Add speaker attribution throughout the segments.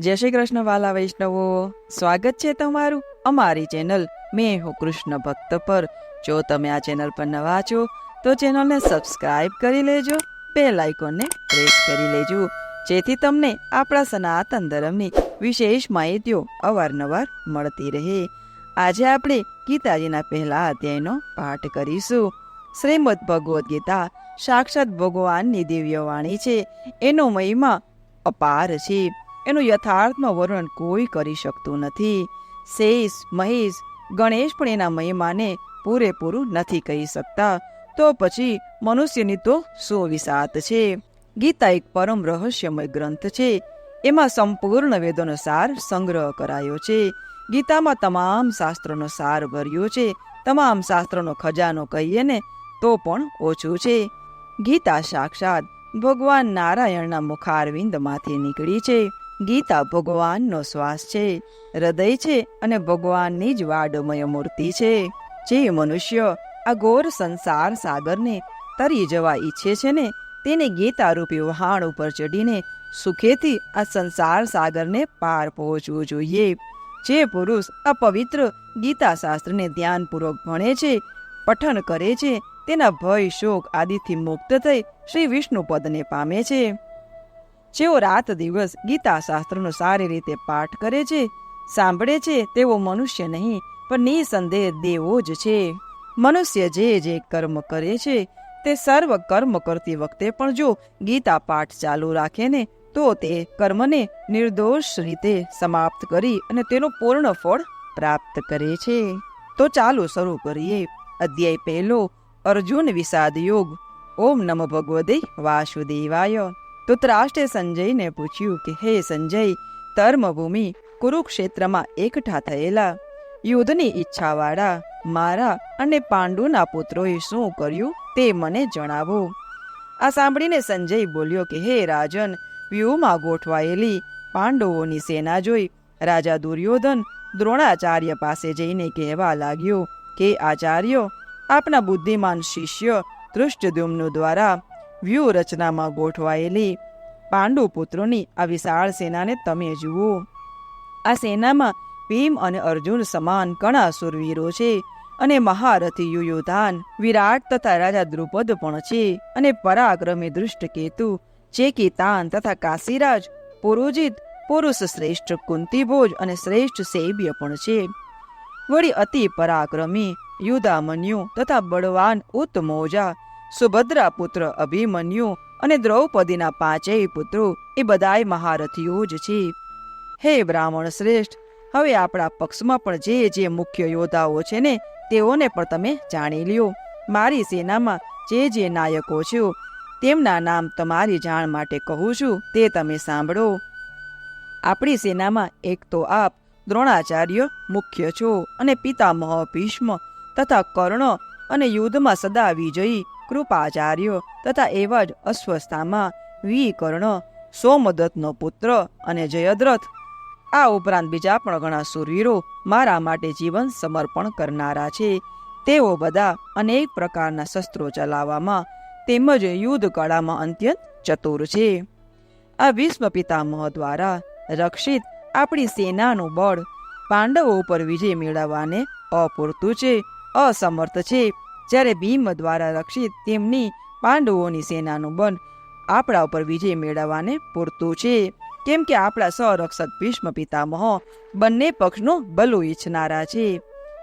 Speaker 1: જય શ્રી કૃષ્ણ વાલા વૈષ્ણવો. સ્વાગત છે તમારું અમારી ચેનલ મેં હું કૃષ્ણ ભક્ત પર. જો તમે આ ચેનલ પર નવા છો, તો ચેનલને સબસ્ક્રાઇબ કરી લેજો, બેલ આઇકોનને પ્રેસ કરી લેજો, જેથી તમને આપણા સનાતન ધર્મની વિશેષ માહિતીઓ અવારનવાર મળતી રહે. આજે આપણે ગીતાજીના પહેલા અધ્યાયનો પાઠ કરીશું. શ્રીમદ ભગવદ્ ગીતા સાક્ષાત ભગવાનની દિવ્ય વાણી છે. એનો મહિમા અપાર છે. એનું યથાર્થમાં વર્ણન કોઈ કરી શકતું નથી. શેષ મહેશ ગણેશ પણ એના મહિમાને પૂરેપૂરું નથી કહી શકતા. તો પછી મનુષ્યની તો શું છે. ગીતા એક પરમ રહસ્યમય ગ્રંથ છે. એમાં સંપૂર્ણ વેદોનો સાર સંગ્રહ કરાયો છે. ગીતામાં તમામ શાસ્ત્રોનો સાર ભર્યો છે. તમામ શાસ્ત્રોનો ખજાનો કહીએ ને, તો પણ ઓછું છે. ગીતા સાક્ષાત ભગવાન નારાયણના મુખારવિંદમાંથી નીકળી છે. ગીતા ભગવાનનો શ્વાસ છે. હૃદય છે અને ભગવાનની જ વાડમય મૂર્તિ છે. જે મનુષ્ય આ ઘોર સંસાર સાગરને તરી જવા ઈચ્છે છે ને, તેને ગીતારૂપી વહાણ ઉપર ચડીને સુખેથી આ સંસાર સાગરને પાર પહોંચવું જોઈએ. જે પુરુષ આ પવિત્ર ગીતા શાસ્ત્રને ધ્યાનપૂર્વક ભણે છે, પઠન કરે છે, તેના ભય શોક આદિથી મુક્ત થઈ શ્રી વિષ્ણુ પદને પામે છે. જેઓ રાત દિવસ ગીતાશાસ્ત્રનો સારી રીતે પાઠ કરે છે, સાંભળે છે તેવો મનુષ્ય નહીં, પણ નિસંદેહ દેવો જ છે. મનુષ્ય જે જે કર્મ કરે છે, તે સર્વ કર્મ કરતી વખતે પણ જો ગીતા પાઠ ચાલુ રાખે ને, તો તે કર્મને નિર્દોષ રીતે સમાપ્ત કરી અને તેનો પૂર્ણ ફળ પ્રાપ્ત કરે છે. તો ચાલો શરૂ કરીએ. અધ્યાય પહેલો, અર્જુન વિષાદ યોગ. ઓમ નમ ભગવદે વાસુદેવાય. તો ત્રાષ્ટે સંજયને પૂછ્યું કે, હે સંજય ધર્મભૂમિ કુરુક્ષેત્રમાં એકઠા થયેલા, યુદ્ધની ઈચ્છાવાળા, મારા અને પાંડુના પુત્રોએ શું કર્યું તે મને જણાવો. આ સાંભળીને સંજય બોલ્યો કે, હે રાજન, વ્યૂહમાં ગોઠવાયેલી પાંડવોની સેના જોઈ રાજા દુર્યોધન દ્રોણાચાર્ય પાસે જઈને કહેવા લાગ્યો કે, આચાર્ય, આપના બુદ્ધિમાન શિષ્ય દૃષ્ટદ્યુમ્ન દ્વારા વ્યૂહ રચનામાં ગોઠવાયેલી પાંડુ પુત્રોની આ વિશાળ સેનાને તમે જુઓ. આ સેનામાં ભીમ અને અર્જુન સમાન ઘણા સુરવીરો છે અને મહારથી યુયોધાન, વિરાટ તથા રાજા દ્રુપદ પણ છે અને પરાક્રમી દૃષ્ટકેતુ કેતુ ચેકીતાન તથા કાશીરાજ, પુરુજિત, પુરુષ શ્રેષ્ઠ કુંતીભોજ અને શ્રેષ્ઠ સૈબ્ય પણ છે. વળી અતિ પરાક્રમી યુદામન્યુ તથા બળવાન ઉત્તમોજા સુભદ્રા પુત્ર અભિમન્યુ અને દ્રૌપદીના પાંચેય પુત્રો એ બધાય મહારથીઓ જ છે. હે બ્રાહ્મણ શ્રેષ્ઠ, હવે આપણા પક્ષમાં પણ જે જે મુખ્ય યોદ્ધાઓ છે ને, તેઓને પણ તમે જાણી લ્યો. મારી સેનામાં જે જે નાયકો છો, તેમના નામ તમારી જાણ માટે કહું છું, તે તમે સાંભળો. આપણી સેનામાં એક તો આપ દ્રોણાચાર્ય મુખ્ય છો અને પિતામહ ભીષ્મ તથા કર્ણ અને યુદ્ધમાં સદા વિજયી, કૃપાચાર્ય તથા એવા જ અસ્વસ્થામાં વિકર્ણ, સોમદત્તનો પુત્ર અને જયદ્રથ. આ ઉપરાંત બીજા પણ ઘણા સુરવીરો મારા માટે જીવન સમર્પણ કરનારા છે. તેઓ બધા અનેક પ્રકારના શસ્ત્રો ચલાવવામાં તેમજ યુદ્ધ કળામાં અત્યંત ચતુર છે. આ ભીષ્મ પિતામહ દ્વારા રક્ષિત આપણી સેનાનું બળ પાંડવો ઉપર વિજય મેળવવાને અપૂરતું છે. અસમર્થ છે. જ્યારે ભીમ દ્વારા રક્ષિત તેમની પાંડવોની સેનાનું બળ આપણા ઉપર વિજય મેળવવાને પૂરતું છે. કેમ કે આપણા સંરક્ષક ભીષ્મ પિતામહ બંને પક્ષનું ભલું ઈચ્છનારા છે.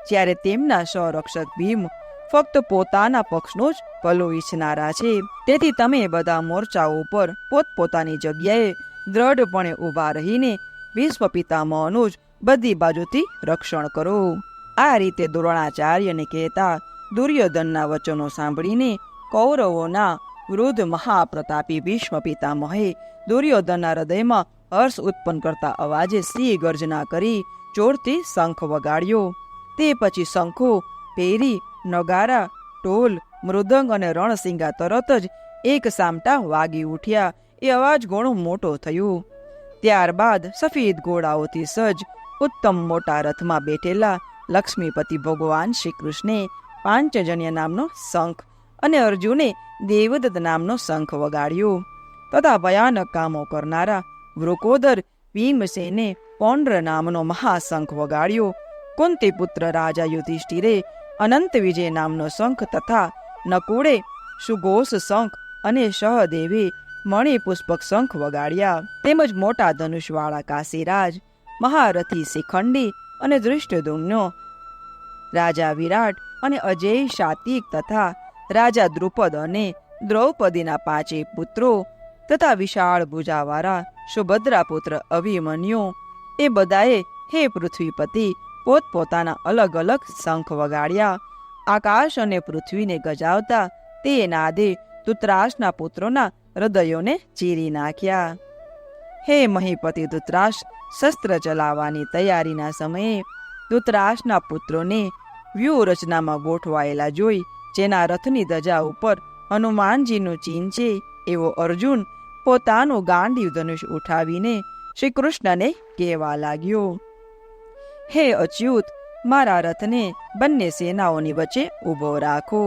Speaker 1: જ્યારે તેમના સંરક્ષક ભીમ ફક્ત પોતાના પક્ષનું જ ભલું ઈચ્છનારા છે. તેથી તમે બધા મોરચાઓ ઉપર પોતપોતાની જગ્યાએ દ્રઢપણે ઊભા રહીને ભીષ્મ પિતામહનું જ બધી બાજુથી રક્ષણ કરો. આ રીતે દ્રોણાચાર્યને કહેતા દુર્યોધનના વચનો સાંભળીને કૌરવોના વૃદ્ધ મહાપ્રતાપી ભીષ્મ પિતામહે દુર્યોધનના હૃદયમાં હર્ષ ઉત્પન્ન કરતા અવાજે સિંહ ગર્જના કરી જોરથી શંખ વગાડ્યો. તે પછી શંખો, પેરી, નગારા, ઢોલ, મૃદંગ અને રણસિંગા તરત જ એક સામટા વાગી ઉઠ્યા. એ અવાજ ઘણો મોટો થયો. ત્યારબાદ સફેદ ઘોડાઓથી સજ્જ ઉત્તમ મોટા રથમાં બેઠેલા લક્ષ્મીપતિ ભગવાન શ્રી કૃષ્ણે પાંચજન્ય નામનો શંખ અને અર્જુને દેવદત્ત નામનો શંખ વગાડ્યો. તથા ભયાનક કામો કરનારા વૃકોદર ભીમસેને પૌંડ્ર નામનો મહાશંખ વગાડ્યો. કુંતી પુત્ર રાજા યુધિષ્ઠિરે અનંત વિજય નામનો શંખ તથા નકુળે સુઘોષ શંખ અને સહદેવે મણિપુષ્પક શંખ વગાડ્યા. તેમજ મોટા ધનુષવાળા કાશીરાજ, મહારથી શિખંડી અને ધૃષ્ટદુમ્નો રાજા વિરાટ અને અજય, શાતિક તથા રાજા દ્રુપદ અને દ્રૌપદીના પાંચેય પુત્રો તથા વિશાળ ભુજાવાળા સુભદ્રા પુત્ર અભિમન્યુ એ બધાએ હે પૃથ્વીપતિ પોતપોતાના અલગ અલગ શંખ વગાડ્યા. આકાશ અને પૃથ્વીને ગજાવતા તે નાદે ધૃતરાષ્ટ્રના પુત્રોના હૃદયોને ચીરી નાખ્યા. હે મહીપતિ ધૃતરાશ, શસ્ત્ર ચલાવવાની તૈયારીના સમયે ધૃતરાશના પુત્રોને વ્યૂહરચનામાં ગોઠવાયેલા જોઈ, જેના રથની ધજા ઉપર હનુમાનજીનું ચિહ્ન છે, એવો અર્જુન પોતાનું ગાંડીવ ધનુષ ઉઠાવીને શ્રી કૃષ્ણને કહેવા લાગ્યો, હે અચ્યુત, મારા રથને બંને સેનાઓની વચ્ચે ઊભો રાખો,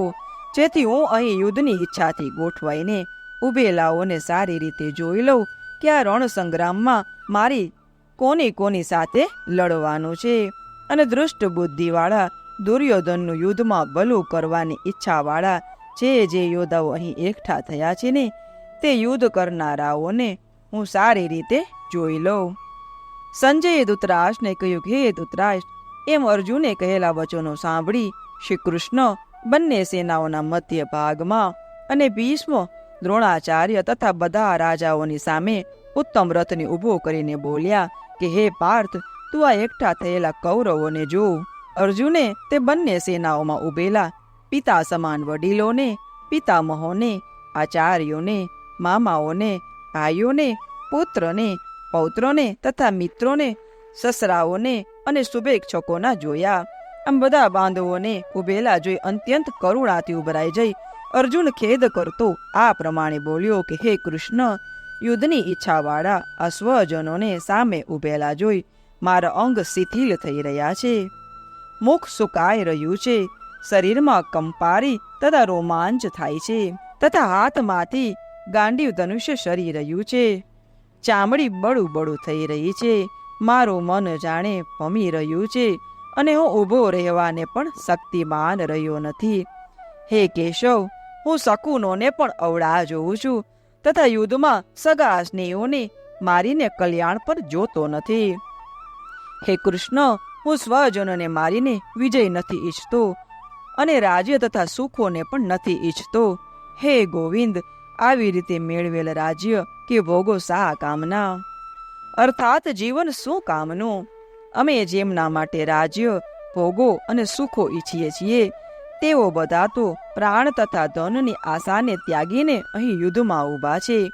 Speaker 1: જેથી હું અહીં યુદ્ધની ઈચ્છાથી ગોઠવાઈને ઉભેલાઓને સારી રીતે જોઈ લઉં કે આ રણ સંગ્રામમાં મારી કોની કોની સાથે લડવાનું છે? અને દૃષ્ટ બુદ્ધિવાળા દુર્યોધનનું યુદ્ધમાં ભલું કરવાની ઈચ્છાવાળા જે જે યોદ્ધાઓ અહીં એકઠા થયા છે ને, તે યુદ્ધ કરનારાઓને હું સારી રીતે જોઈ લઉં. સંજયે ધૂતરાષ્ટ્રને કહ્યું કે, હે ધૂતરાષ્ટ્ર, એમ અર્જુને કહેલા વચનો સાંભળી શ્રી કૃષ્ણ બંને સેનાઓના મધ્ય ભાગમાં અને ભીષ્મ દ્રોણાચાર્ય તથા બધા રાજાઓની સામે ઉત્તમ રથને ઊભો કરીને બોલ્યા કે, હે પાર્થ, તું આ એકઠા થયેલા કૌરવોને જો. અર્જુને તે બંને સેનાઓમાં ઉભેલા પિતા સમાન વડીલોને પિતામહોને આચાર્યોને, મામાઓને, ભાઈઓને, પુત્રને, પૌત્રોને તથા મિત્રોને, સસરાઓને અને શુભેચ્છકોના જોયા. આમ બધા બાંધવોને ઉભેલા જોઈ અત્યંત કરુણાથી ઉભરાઈ જઈ અર્જુન ખેદ કરતો આ પ્રમાણે બોલ્યો કે, હે કૃષ્ણ, યુદ્ધની ઈચ્છાવાળા આ સ્વજનોને સામે ઉભેલા જોઈ મારા અંગ શિથિલ થઈ રહ્યા છે. મુખ સુકાઈ રહ્યું છે. શરીરમાં કંપારી તથા રોમાંચ થાય છે. તથા હાથમાંથી ગાંડીવ ધનુષ્ય સરી રહ્યું છે. ચામડી બળું બળું થઈ રહી છે. મારું મન જાણે ભમી રહ્યું છે અને હું ઊભો રહેવાને પણ શક્તિમાન રહ્યો નથી. હે કેશવ હું શકુનોને પણ અવળા જોઉં છું, તથા યુદ્ધમાં સગા સ્નેહોને મારીને કલ્યાણ પર જોતો નથી. હે કૃષ્ણ, હું સ્વજનોને મારીને વિજય નથી ઈચ્છતો અને રાજ્ય તથા સુખોને પણ નથી ઈચ્છતો. હે ગોવિંદ, આવી રીતે મેળવેલ રાજ્ય કે ભોગો સા કામના? અર્થાત જીવન શું કામનું? અમે જેમના માટે રાજ્ય, ભોગો અને સુખો ઈચ્છીએ છીએ તેઓ બધા તો પ્રાણ તથા ધનની આશાને ત્યાગીને અહીં યુદ્ધમાં ઊભા છે.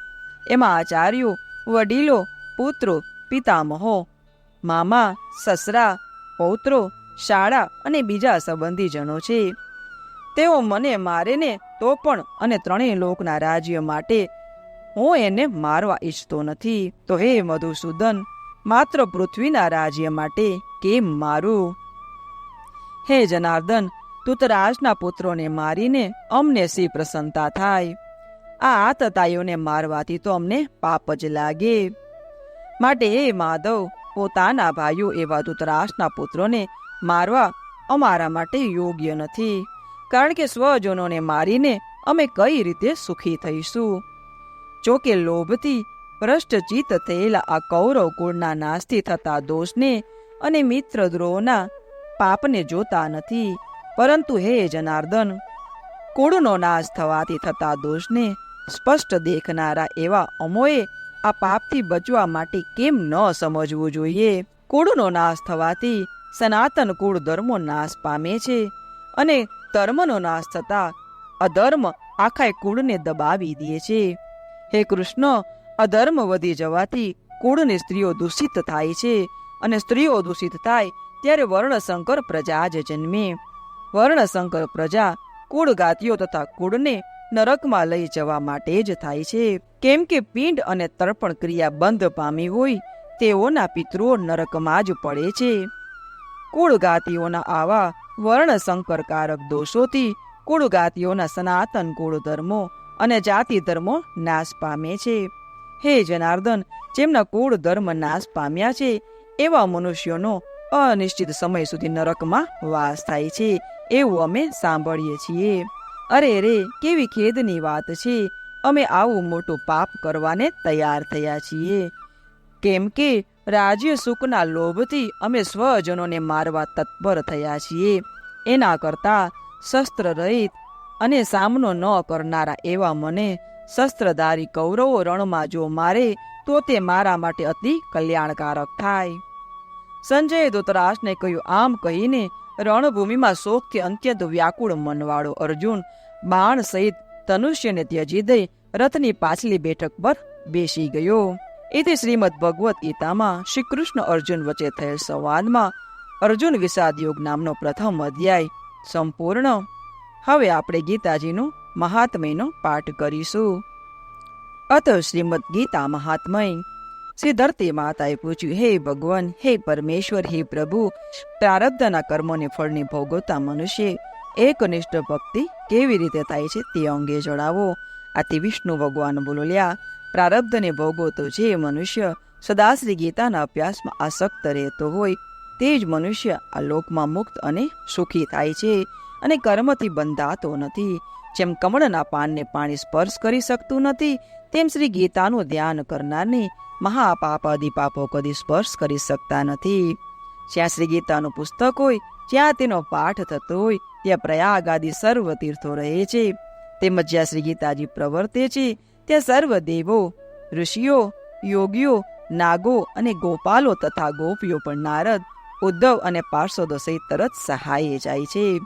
Speaker 1: એમાં આચાર્યો, વડીલો, પુત્રો, પિતામહો, મામા, સસરા, પૌત્રો, શાળા અને બીજા સંબંધીજનો છે. તેઓ મને મારે ને તો પણ અને ત્રણેય લોકના રાજ્ય માટે હું એને મારવા ઈચ્છતો નથી. તો હે મધુસૂદન, માત્ર પૃથ્વીના રાજ્ય માટે કેમ મારું? હે જનાર્દન તુતરાજના પુત્રોને મારીને અમને સી પ્રસન્નતા થાય. આ આતતાઈઓને મારવાથી તો અમને પાપ જ લાગે. માટે એ માધવ, પોતાના ભાઈઓ એવા ધૃતરાષ્ટ્રના પુત્રોને મારવા અમારા માટે યોગ્ય નથી, કારણ કે સ્વજનોને મારીને અમે કઈ રીતે સુખી થઈશું? જો કે લોભથી ભ્રષ્ટચિત થયેલા આ કૌરવ કુળના નાશથી થતા દોષને અને મિત્રદ્રોહના પાપને જોતા નથી પરંતુ હે જનાર્દન કુળનો નાશ થવાથી થતા દોષને સ્પષ્ટ દેખનારા એવા અમોએ આ પાપથી બચવા માટે કેમ ન સમજવું જોઈએ? કુળનો નાશ થવાથી સનાતન કુળ ધર્મો નાશ પામે છે અને ધર્મનો નાશ થતા અધર્મ આખા કુળને દબાવી દે છે. હે કૃષ્ણ, અધર્મ વધી જવાથી કુળની સ્ત્રીઓ દૂષિત થાય છે અને સ્ત્રીઓ દૂષિત થાય ત્યારે વર્ણશંકર પ્રજા જ જન્મે. વર્ણશંકર પ્રજા કુળગાતીઓ તથા કુળને નરકમાં લઈ જવા માટે જ થાય છે. કેમ કે પિંડ અને તર્પણ ક્રિયા બંધ પામી હોય, તેઓના પિતૃઓ નરકમાં જ પડે છે. કુળગાતીઓના આવા વર્ણશંકરકારક દોષોથી કુળગાતીઓના સનાતન કુળ ધર્મો અને જાતિ ધર્મો નાશ પામે છે. હે જનાર્દન, જેમના કુળ ધર્મ નાશ પામ્યા છે, એવા મનુષ્યોનો અનિશ્ચિત સમય સુધી નરકમાં વાસ થાય છે. એવું અમે સાંભળીએ છીએ. અરે રે, કેવી ખેદની વાત છે. અમે આવું મોટું પાપ કરવાને તૈયાર થયા છીએ. કેમ કે રાજ્ય સુખના લોભથી અમે સ્વજનોને મારવા તત્પર થયા છીએ. એના કરતા શસ્ત્ર રહિત અને સામનો ન કરનારા એવા મને શસ્ત્રધારી કૌરવો રણમાં જો મારે, તો તે મારા માટે અતિ કલ્યાણકારક થાય. સંજયે ધૃતરાષ્ટ્રને કહ્યું, આમ કહીને રણભૂમિમાં શોકથી અત્યંત વ્યાકુળ મનવાળો અર્જુન બાણ સહિત ધનુષ્યને ત્યજી દઈ રથની પાછલી બેઠક પર બેસી ગયો. એથી શ્રીમદ ભગવદ્ ગીતામાં શ્રી કૃષ્ણ અર્જુન વચ્ચે થયેલ સંવાદમાં અર્જુન વિષાદ યોગ નામનો પ્રથમ અધ્યાય સંપૂર્ણ. હવે આપણે ગીતાજીનું મહાત્મયનો પાઠ કરીશું. અત શ્રીમદ ગીતા મહાત્મય. ધરતી માતાએ પૂછ્યું હે ભગવાન, હે પરમેશ્વર, હે પ્રભુ, પ્રારબ્ધના કર્મોને ફળની ભોગવતા મનુષ્ય, એકનિષ્ઠ ભક્તિ કેવી રીતે થાય છે તે અંગે જણાવો. આથી વિષ્ણુ ભગવાન બોલ્યા પ્રારબ્ધને ભોગવતો જે મનુષ્ય સદાશ્રી ગીતાના અભ્યાસમાં આસક્ત રહેતો હોય, તે જ મનુષ્ય આ લોકમાં મુક્ત અને સુખી થાય છે અને કર્મથી બંધાતો નથી. જેમ કમળના પાનને પાણી સ્પર્શ કરી શકતું નથી, તેમ શ્રી ગીતાનું ધ્યાન કરનારને મહાપાપ પાપો કદી સ્પર્શ કરી શકતા નથી. જ્યાં શ્રી ગીતાનું પુસ્તક હોય, જ્યાં તેનો પાઠ થતો હોય, ત્યાં પ્રયાગ આદિ સર્વ તીર્થો રહે છે. તેમજ જ્યાં શ્રી ગીતાજી પ્રવર્તે છે, ત્યાં સર્વ દેવો, ઋષિઓ, યોગીઓ, નાગો અને ગોપાલો તથા ગોપીઓ પણ નારદ, ઉદ્ધવ અને પાર્ષદો સહિત તરત સહાયે જાય છે.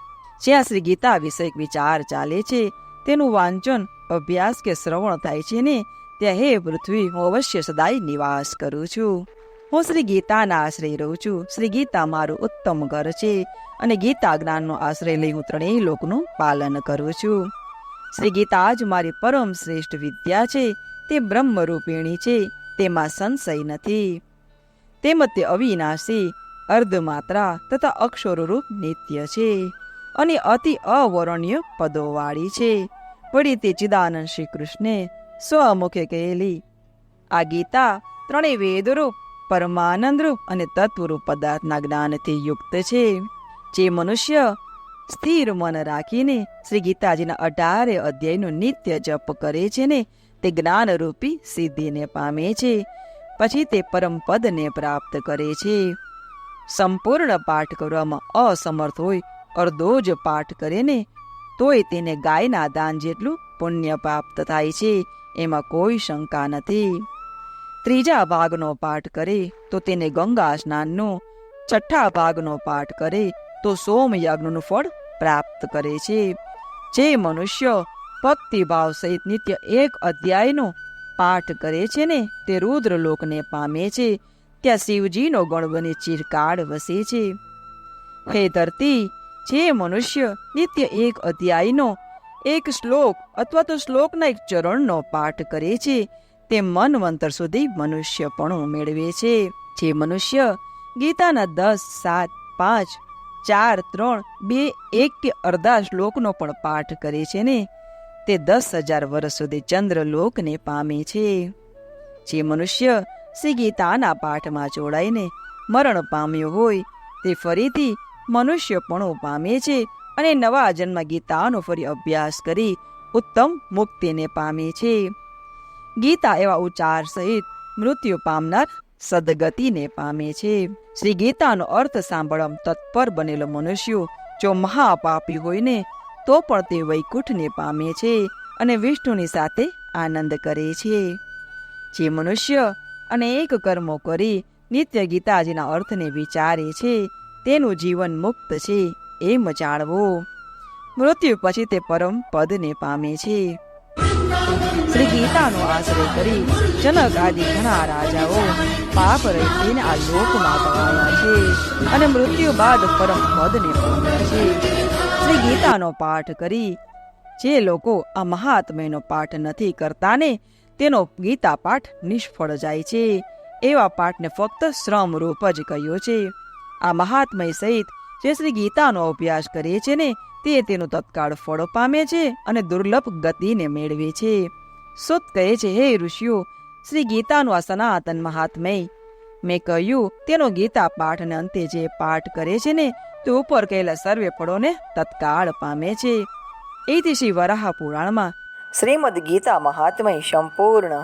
Speaker 1: જ્યાં શ્રી ગીતા વિષયક વિચાર ચાલે છે, તેનું વાંચન, અભ્યાસ કે શ્રવણ થાય છે ને, ત્યાં હે પૃથ્વી, હું અવશ્ય સદાય નિવાસ કરું છું. હું શ્રી ગીતાના આશ્રય રહું છું. શ્રી ગીતા મારું ઉત્તમ ઘર છે અને ગીતા જ્ઞાનનો આશ્રય લઈ હું ત્રણેય લોકનું પાલન કરું છું. શ્રી ગીતા જ મારી પરમ શ્રેષ્ઠ વિદ્યા છે. તે બ્રહ્મરૂપિણી છે. તેમાં સંશય નથી. તેમજ તે અવિનાશી, અર્ધમાત્રા તથા અક્ષરોરૂપ નિત્ય છે. અને અતિ અવર્ણ્ય પદોવાળી છે. વળી તે ચિદાનંદ શ્રી કૃષ્ણે સ્વમુખે કહેલી, આ ગીતા ત્રણેય વેદરૂપ, પરમાનંદરૂપ અને તત્વરૂપ પદાર્થના જ્ઞાનથી યુક્ત છે. જે મનુષ્ય સ્થિર મન રાખીને શ્રી ગીતાજીના અઢારે અધ્યાયનો નિત્ય જપ કરે છે ને, તે જ્ઞાનરૂપી સિદ્ધિને પામે છે. પછી તે પરમ પદને પ્રાપ્ત કરે છે. સંપૂર્ણ પાઠ કરવામાં અસમર્થ હોય અર્ધો જ પાઠ કરે ને, તોય તેને ગાયના દાન જેટલું પુણ્ય પ્રાપ્ત થાય છે, એમાં કોઈ શંકા નથી. ત્રીજા ભાગનો પાઠ કરે તો તેને ગંગા સ્નાનનો, છઠ્ઠા ભાગનો પાઠ કરે તો સોમયજ્ઞનું ફળ પ્રાપ્ત કરે છે. જે મનુષ્ય ભક્તિભાવ સહિત નિત્ય એક અધ્યાયનો પાઠ કરે છે ને, તે રુદ્રલોકને પામે છે, ત્યાં શિવજીનો ગણ બની ચિરકાળ વસે છે. હે ધરતી જે મનુષ્ય નિત્ય એક અધ્યાયનો, એક શ્લોક અથવા તો શ્લોકના એક ચરણનો પાઠ કરે છે, તે મનવંતર સુધી મનુષ્યપણું મેળવે છે. જે મનુષ્ય ગીતાના દસ, સાત, પાંચ, ચાર, ત્રણ, બે, એક કે અડધા શ્લોકનો પણ પાઠ કરે છે ને, તે દસ હજાર વર્ષ સુધી ચંદ્રલોકને પામે છે. જે મનુષ્ય શ્રી ગીતાના પાઠમાં જોડાઈને મરણ પામ્યો હોય, તે ફરીથી મનુષ્યપણું પામે છે અને નવા જન્મ ગીતાનો ફરી અભ્યાસ કરી ઉત્તમ મુક્તિને પામે છે. ગીતા એવા ઉચ્ચાર સહિત મૃત્યુ પામનાર સદગતિને પામે છે. શ્રી ગીતાનો અર્થ સાંભળવા તત્પર બનેલો મનુષ્યો જો મહાપાપી હોય ને તો પણ તે વૈકુંઠને પામે છે અને વિષ્ણુની સાથે આનંદ કરે છે. જે મનુષ્ય અનેક કર્મો કરી નિત્ય ગીતાજીના અર્થને વિચારે છે તેનું જીવન મુક્ત છે એમ જાણવો. મૃત્યુ પછી તે પરમ પદને પામે છે. શ્રી ગીતાનો આશ્રય કરી જનક આદિ ઘણા રાજાઓ પાપ રહીને આ લોકમાં ગવાયા છે અને મૃત્યુ બાદ પરમ પદને પામ્યા છે. શ્રી ગીતાનો પાઠ કરી જે લોકો આ મહાત્મ્યનો પાઠ નથી કરતા ને તેનો ગીતા પાઠ નિષ્ફળ જાય છે. એવા પાઠને ફક્ત શ્રમ રૂપ જ કહ્યો છે. આ મહાત્મય સહિત જે શ્રી ગીતાનો અભ્યાસ કરે છે ને, તે તેનું તત્કાળ ફળો પામે છે અને દુર્લભ ગતિને મેળવે છે. સુત કહે છે, હે ઋષિઓ, શ્રી ગીતાનું આ સનાતન મહાત્મય. મેં કહ્યું, તેનો ગીતા પાઠને અંતે જે પાઠ કરે છે ને, તે ઉપર કહેલા સર્વે ફળોને તત્કાળ પામે છે. એથી શ્રી વરાહ પુરાણમાં શ્રીમદ ગીતા મહાત્મય સંપૂર્ણ.